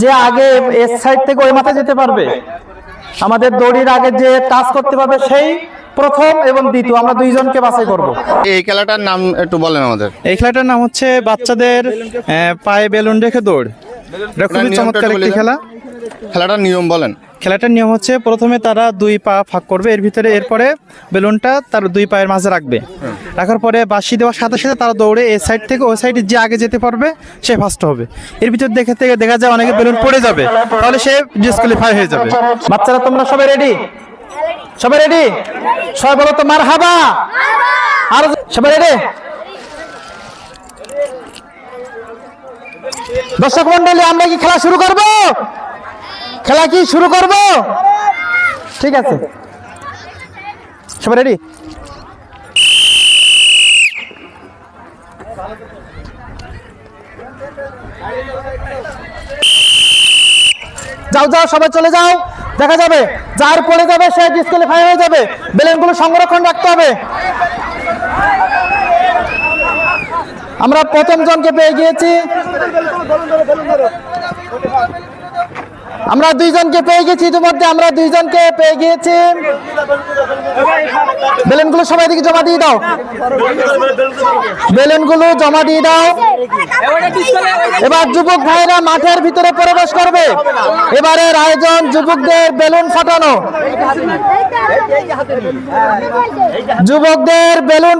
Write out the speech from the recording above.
যে আগে এর সাইড থেকে ওই মাথায় যেতে পারবে। আমাদের দড়ির আগে যে টাচ করতে পারবে সেই প্রথম এবং দ্বিতীয়। আমরা দুইজনকে বাছাই করব। এই খেলাটার নাম একটু বলেন আমাদের। এই খেলাটার নাম হচ্ছে বাচ্চাদের পায়ে বেলুন রেখে দৌড়। এটা খুবই চমৎকার একটি খেলা। খেলাটার নিয়ম বলেন। খেলাটার নিয়ম হচ্ছে প্রথমে তারা দুই পা ফাঁক করবে এর ভিতরে এরপরে বেলুনটা তার দুই পায়ের মাঝে রাখবে। রাখার পরে বাঁশি দেওয়ার সাথে সাথে তারা দৌড়ে এই সাইড থেকে ওই সাইডে যে আগে যেতে পারবে সে ফার্স্ট হবে। এর ভিতর দেখে থেকে দেখা যায় অনেকে বেলুন পড়ে যাবে তাহলে সে ডিসকোয়ালিফাই হয়ে যাবে। বাচ্চারা তোমরা সবাই রেডি সবাই রেডি সবাই বলো তো মার হাবা আর সবাই রেডি দর্শক মন্ডলী, আমরা কি খেলা শুরু করব? খেলা কি শুরু করব? ঠিক আছে। সবাই রেডি যাও যাও, সবাই চলে যাও। দেখা যাবে, যার পড়ে যাবে, সে ডিসকালিফাই হয়ে যাবে। বেলেনগুলো সংরক্ষণ রাখতে হবে। আমরা প্রথম জনকে পেয়ে গিয়েছি। আমরা দুইজনকে পেয়ে গেছি ইতিমধ্যে, আমরা দুইজনকে পেয়ে গিয়েছি। বেলুনগুলো সবাই দিকে জমা দিয়ে দাও। বেলুনগুলো জমা দিয়ে দাও। এবার যুবক ভাইরা মাঠের ভিতরে প্রবেশ করবে। এবারের আয়োজন যুবকদের বেলুন ফাটানো। যুবকদের বেলুন